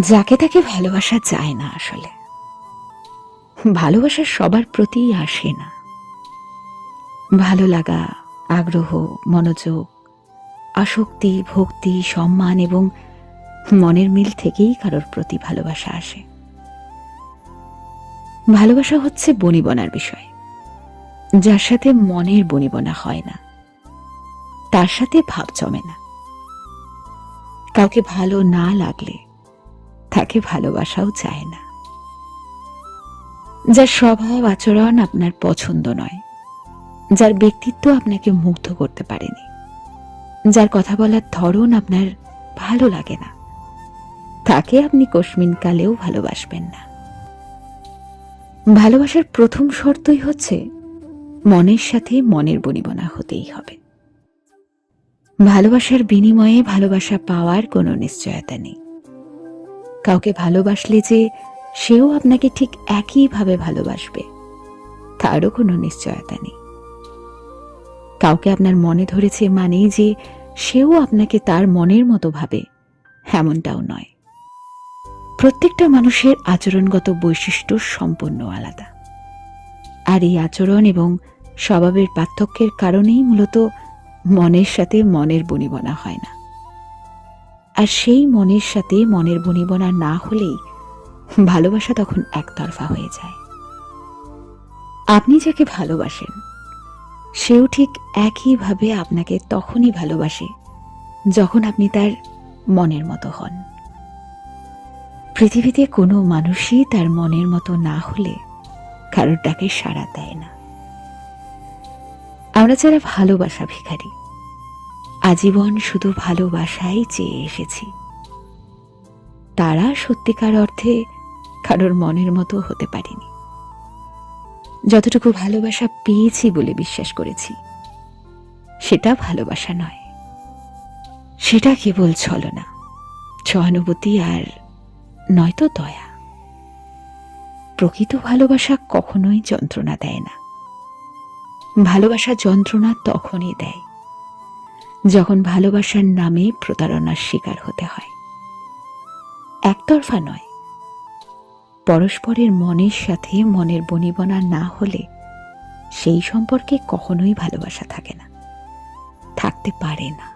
যাকে তাকে ভালোবাসা যায় না আসলে। ভালোবাসা সবার প্রতিই আসে না। ভালো লাগা, আগ্রহ, মনোযোগ, আসক্তি, ভক্তি, সম্মান এবং মনের মিল থেকেই কারোর প্রতি ভালোবাসা আসে। ভালোবাসা হচ্ছে বনিবনার বিষয়। যার সাথে মনের বনিবনা হয় না, তার সাথে ভাব জমে না। কাউকে ভালো না লাগলে তাকে ভালোবাসাও চায় না। যার স্বভাব আচরণ আপনার পছন্দ নয়, যার ব্যক্তিত্ব আপনাকে মুগ্ধ করতে পারেনি, যার কথা বলার ধরন আপনার ভালো লাগে না, তাকে আপনি কস্মিন কালেও ভালোবাসবেন না। ভালোবাসার প্রথম শর্তই হচ্ছে মনের সাথে মনের বনিবনা হতেই হবে। ভালোবাসার বিনিময়ে ভালোবাসা পাওয়ার কোনো নিশ্চয়তা নেই। কাউকে ভালোবাসলে যে সেও আপনাকে ঠিক একইভাবে ভালোবাসবে, তারও কোনো নিশ্চয়তা নেই। কাউকে আপনার মনে ধরেছে মানেই যে সেও আপনাকে তার মনের মতো ভাবে, এমনটাও নয়। প্রত্যেকটা মানুষের আচরণগত বৈশিষ্ট্য সম্পূর্ণ আলাদা। আর এই আচরণ এবং স্বভাবের পার্থক্যের কারণেই মূলত মনের সাথে মনের বনিবনা হয় না। আর সেই মনের সাথে মনের বনিবনা না হলেই ভালোবাসা তখন একতরফা হয়ে যায়। আপনি যাকে ভালোবাসেন, সেও ঠিক একইভাবে আপনাকে তখনই ভালোবাসে যখন আপনি তার মনের মতো হন। পৃথিবীতে কোনো মানুষই তার মনের মতো না হলে কারোর ডাকে সাড়া দেয় না। আমরা যারা ভালোবাসা ভিখারি আজীবন শুধু ভালোবাসাই চেয়ে এসেছি। তারা সত্যিকার অর্থে কারোর মনের মতো হতে পারেনি। যতটুকু ভালোবাসা পেয়েছি বলে বিশ্বাস করেছি, সেটা ভালোবাসা নয়। সেটা কেবল ছলনা, সহানুভূতি আর নয়তো দয়া। প্রকৃত ভালোবাসা কখনোই যন্ত্রণা দেয় না। ভালোবাসা যন্ত্রণা তখনই দেয় যখন ভালোবাসার নামে প্রতারণার শিকার হতে হয়। একতরফা নয়। পরস্পরের মনের সাথে মনের বনিবনা না হলে সেই সম্পর্কে কখনোই ভালোবাসা থাকে না। থাকতে পারে না।